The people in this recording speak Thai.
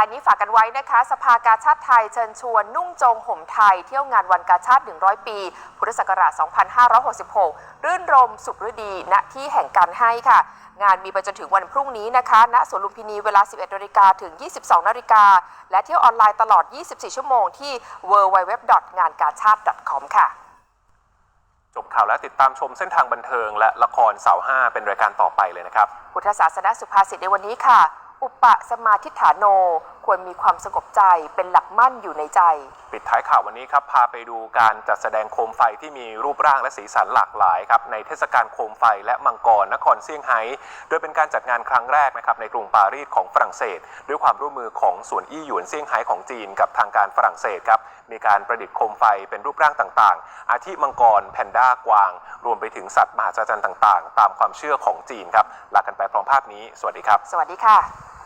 ท้ายนี้ฝากกันไว้นะคะ สภากาชาติไทยเชิญชวนนุ่งโจงห่มไทย เที่ยวงานวันกาชาติ 100 ปี พุทธศักราช 2566 รื่นรมสุขฤดีณที่แห่งการให้ค่ะ งานมีไปจนถึงวันพรุ่งนี้นะคะณสวนลุมพินีเวลา 11นาฬิกาถึง 22นาฬิกาและเที่ยวออนไลน์ตลอด 24 ชั่วโมงที่ www.ngankachate.com ค่ะ จบข่าวและติดตามชมเส้นทางบันเทิงและละครเสาร์5เป็นรายการต่อไปเลยนะครับ พุทธศาสนสุภาษิตในวันนี้ค่ะ อุปสมาทิฏฐานโน ควรมีความสงบใจเป็นหลักมั่นอยู่ในใจ ปิดท้ายข่าววันนี้ครับ พาไปดูการจัดแสดงโคมไฟที่มีรูปร่างและสีสันหลากหลายครับในเทศกาลโคมไฟและมังกรนครเซี่ยงไฮ้ โดยเป็นการจัดงานครั้งแรกนะครับในกรุงปารีสของฝรั่งเศส ด้วยความร่วมมือของสวนอี้หยวนเซี่ยงไฮ้ของจีนกับทางการฝรั่งเศสครับมีการประดิษฐ์โคมไฟเป็นรูปร่างต่างๆ อาทิมังกรแพนด้ากวาง รวมไปถึงสัตว์มหัศจรรย์ต่างๆ ตามความเชื่อของจีนครับลากันไปพร้อมภาพนี้ สวัสดีครับ สวัสดีค่ะ